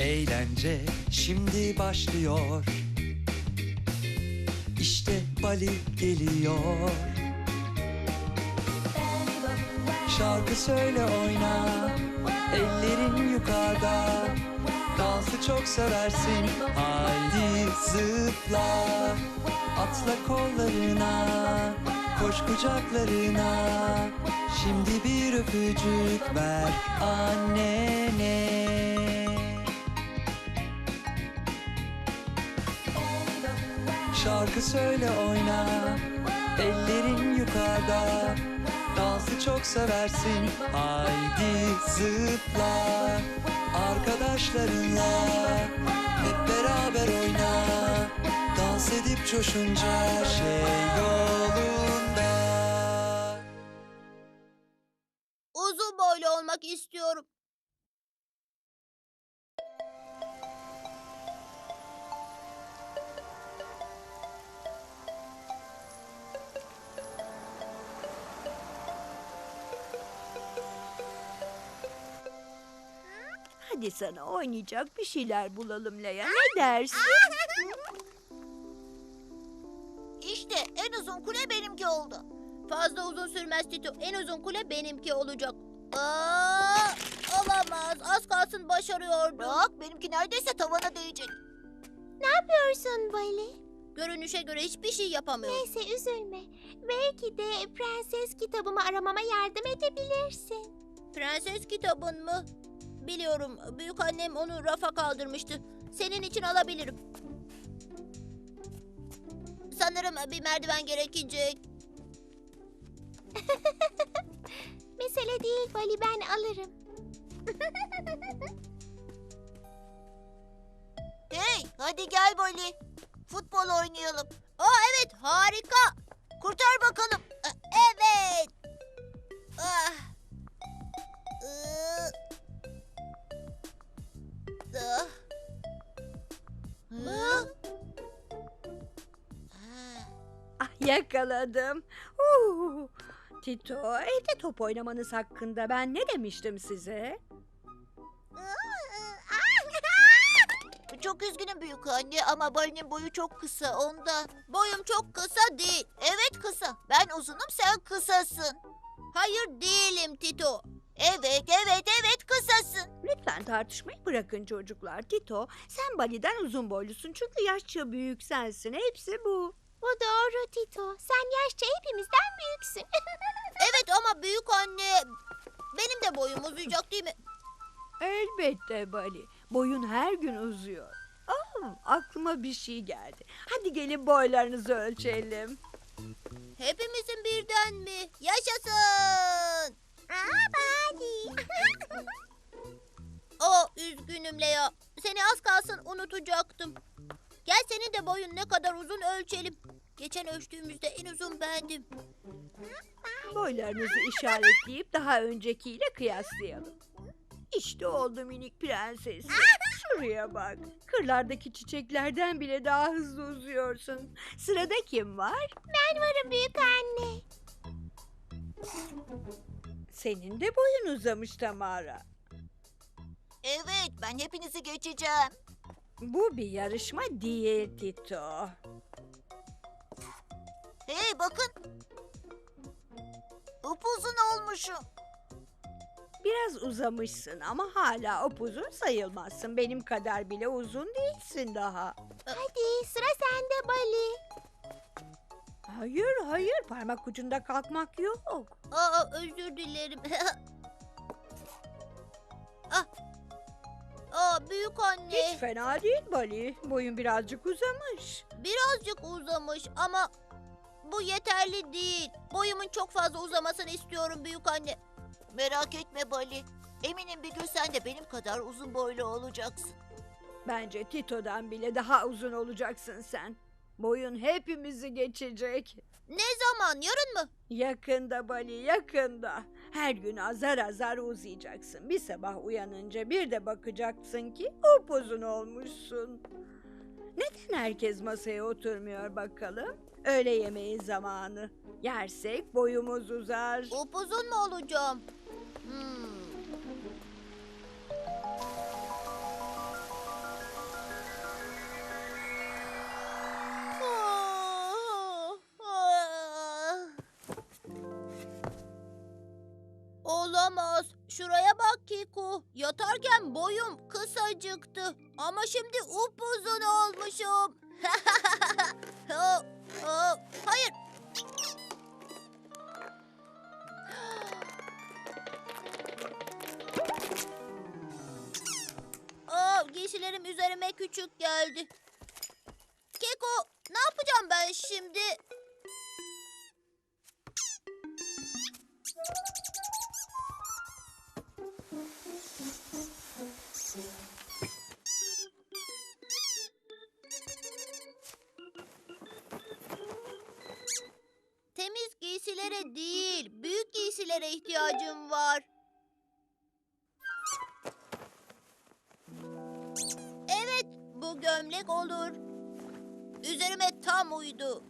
Eğlence şimdi başlıyor. İşte Bali geliyor. Şarkı söyle oyna, ellerin yukarıda. Dansı çok seversin, haydi zıpla. Atla kollarına, koş kucaklarına. Şimdi bir öpücük ver annene. Şarkı söyle oyna. Ellerin yukarıda. Dansı çok seversin. Haydi zıpla. Arkadaşlarınla Hep beraber oyna. Dans edip coşunca şey yolunda. Uzun boylu olmak istiyorum. Hadi sana oynayacak bir şeyler bulalım Leya. Ne dersin? İşte en uzun kule benimki oldu. Fazla uzun sürmez Tito. En uzun kule benimki olacak. Aa, olamaz. Az kalsın başarıyordum. Bak benimki neredeyse tavana değecek. Ne yapıyorsun Bali? Görünüşe göre hiçbir şey yapamıyorum. Neyse üzülme. Belki de prenses kitabımı aramama yardım edebilirsin. Prenses kitabın mı? Biliyorum. Büyük annem onu rafa kaldırmıştı. Senin için alabilirim. Sanırım bir merdiven gerekecek. Mesele değil Bali ben alırım. Hey, hadi gel Bali. Futbol oynayalım. Aa evet, harika. Kurtar bakalım. Evet. Ah. Iı. Hı? Ah yakaladım. Huu. Tito, evde top oynamanız hakkında ben ne demiştim size? Çok üzgünüm büyük anne ama Bali'nin boyu çok kısa ondan. Boyum çok kısa değil. Evet kısa. Ben uzunum sen kısasın. Hayır değilim Tito. Evet evet evet kısasın. Lütfen tartışmayı bırakın çocuklar. Tito, sen Bali'den uzun boylusun çünkü yaşça büyük sensin. Hepsi bu. Bu doğru Tito. Sen yaşça hepimizden büyüksün. Evet ama büyük anne benim de boyum uzayacak değil mi? Elbette Bali. Boyun her gün uzuyor. Ah, aklıma bir şey geldi. Hadi gelin boylarınızı ölçelim. Hepimizin birden mi? Yaşasın. Aa Bali. Aa üzgünüm Lea. Seni az kalsın unutacaktım. Gel senin de boyun ne kadar uzun ölçelim. Geçen ölçtüğümüzde en uzun bendim. Boylarınızı işaretleyip daha öncekiyle kıyaslayalım. İşte oldu minik prenses. Şuraya bak. Kırlardaki çiçeklerden bile daha hızlı uzuyorsun. Sırada kim var? ben varım büyük anne. Senin de boyun uzamış Tamara. Evet ben hepinizi geçeceğim. Bu bir yarışma değil Tito. Hey bakın. Upuzun olmuşum. Biraz uzamışsın ama hala upuzun sayılmazsın. Benim kadar bile uzun değilsin daha. Hadi sıra sende Bali. Hayır hayır parmak ucunda kalkmak yok. Aa özür dilerim. ah. Aa büyük anne. Hiç fena değil Bali. Boyun birazcık uzamış. Birazcık uzamış ama bu yeterli değil. Boyumun çok fazla uzamasını istiyorum büyük anne. Merak etme Bali. Eminim bir gün sen de benim kadar uzun boylu olacaksın. Bence Tito'dan bile daha uzun olacaksın sen. Boyun hepimizi geçecek. Ne zaman? Yarın mı? Yakında Bali yakında. Her gün azar azar uzayacaksın. Bir sabah uyanınca bir de bakacaksın ki upuzun olmuşsun. Neden herkes masaya oturmuyor bakalım? Öğle yemeği zamanı. Yersek boyumuz uzar. Upuzun mu olacağım? Hmm. Olamaz. Şuraya bak Kiko. Yatarken boyum kısacıktı. Ama şimdi upuzun olmuşum. Hayır. Aa, giysilerim üzerime küçük geldi. Giysilere değil, büyük giysilere ihtiyacım var. Evet, bu gömlek olur. Üzerime tam uydu.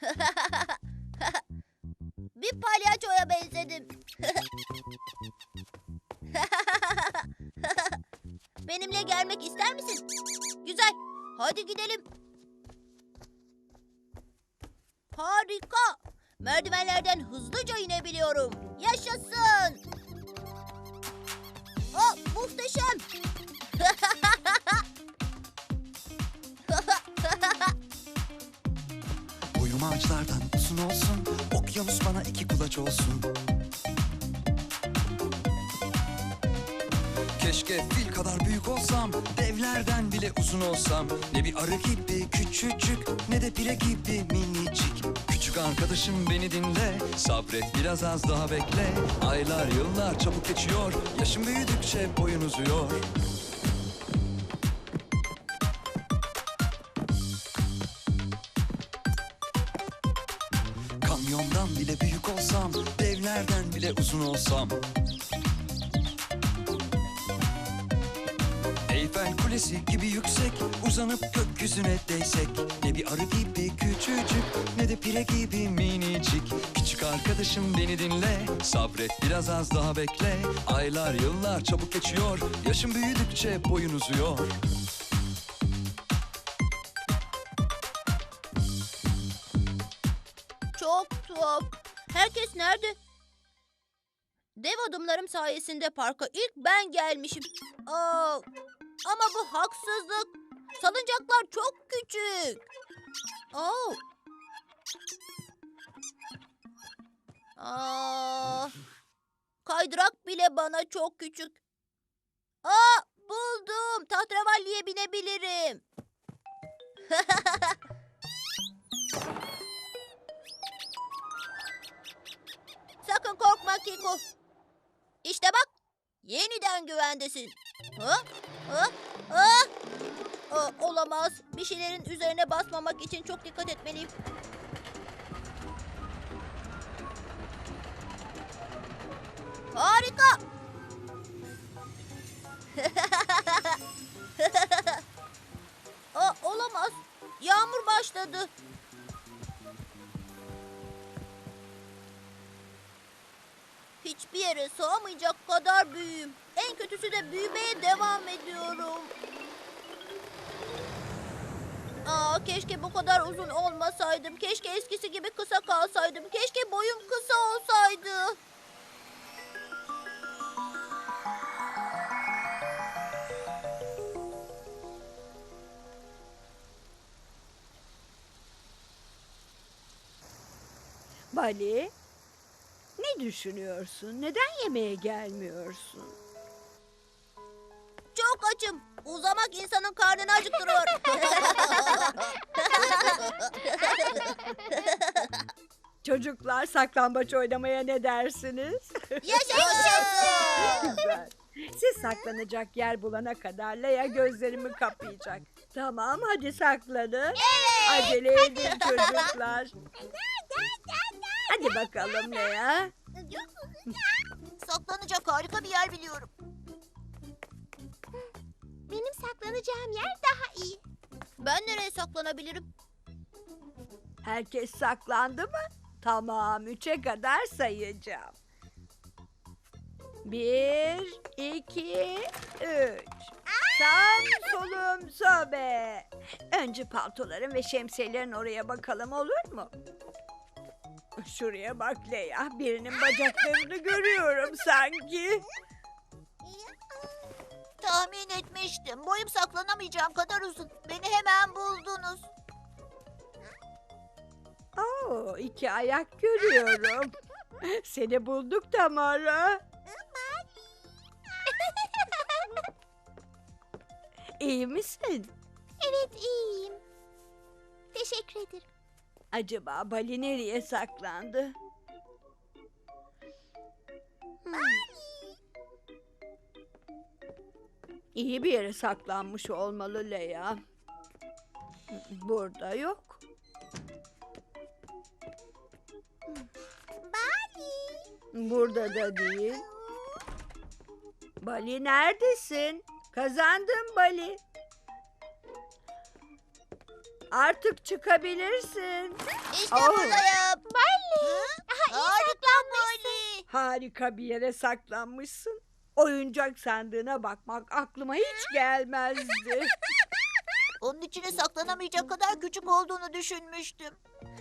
Bir palyaçoya benzedim. Gelmek ister misin? Güzel. Hadi gidelim. Harika. Merdivenlerden hızlıca inebiliyorum. Uzun olsam Ne bir arı gibi küçücük Ne de pire gibi minicik. Küçük arkadaşım beni dinle Sabret biraz az daha bekle. Aylar yıllar çabuk geçiyor Yaşım büyüdükçe boyun uzuyor. Kamyondan bile büyük olsam Devlerden bile uzun olsam Eyfel Kulesi gibi yüksek Uzanıp gökyüzüne değsek Ne bir arı gibi küçücük Ne de pire gibi minicik Küçük arkadaşım beni dinle Sabret biraz az daha bekle Aylar yıllar çabuk geçiyor Yaşım büyüdükçe boyun uzuyor Çok tuhaf. Herkes nerede? Dev adımlarım sayesinde parka ilk ben gelmişim. Aa, ama bu haksızlık. Salıncaklar çok küçük. Oo. Aa, kaydırak bile bana çok küçük. Aa, buldum. Tahterevalliye binebilirim. Sakın korkma Kiko. İşte bak. Yeniden güvendesin. Ha? Ha? Ha? Aa, olamaz. Bir şeylerin üzerine basmamak için çok dikkat etmeliyim. Harika. Aa, olamaz. Yağmur başladı. Hiçbir yere sığamayacak kadar büyüğüm. En kötüsü de büyümeye devam ediyorum. Aa, keşke bu kadar uzun olmasaydım. Keşke eskisi gibi kısa kalsaydım. Keşke boyum kısa olsaydı. Bali, ne düşünüyorsun? Neden yemeğe gelmiyorsun? Çok açım. Uzamak insanın karnını acıktırıyor. Çocuklar saklambaç oynamaya ne dersiniz? Yaşasın. Güzel. Siz saklanacak yer bulana kadar Leia gözlerimi kapayacak. Tamam hadi saklanın. Acele edin çocuklar. Hadi bakalım Leia. Saklanacak harika bir yer biliyorum. Benim saklanacağım yer daha iyi. Ben nereye saklanabilirim? Herkes saklandı mı? Tamam, üçe kadar sayacağım. Bir, iki, üç. Sağım solum sobe. Önce paltoların ve şemsiyelerin oraya bakalım olur mu? Şuraya bak Leya. Birinin bacaklarını görüyorum sanki. Tahmin etmiştim. Boyum saklanamayacağım kadar uzun. Beni hemen buldunuz. Oo, iki ayak görüyorum. Seni bulduk Tamara. İyi misin? Evet iyiyim. Teşekkür ederim. Acaba Bali nereye saklandı? Hmm. İyi bir yere saklanmış olmalı Leya. Burada yok. Burada da değil. Bali neredesin? Kazandın Bali. Artık çıkabilirsin. İşte Oo. buradayım. Bali. Harika Molly. Harika bir yere saklanmışsın. Oyuncak sandığına bakmak aklıma hiç gelmezdi. Onun içine saklanamayacak kadar küçük olduğunu düşünmüştüm.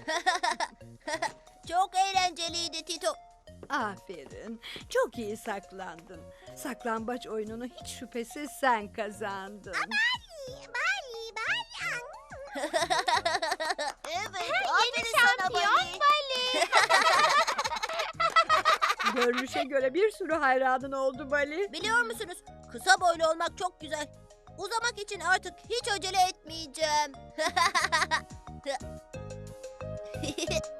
Çok eğlenceliydi Tito. Aferin. Çok iyi saklandın. Saklambaç oyununu hiç şüphesiz sen kazandın. Bali evet. Her yeni şampiyon Bali. Bali. Görünüşe göre bir sürü hayranın oldu Bali. Biliyor musunuz? Kısa boylu olmak çok güzel. Uzamak için artık hiç acele etmeyeceğim.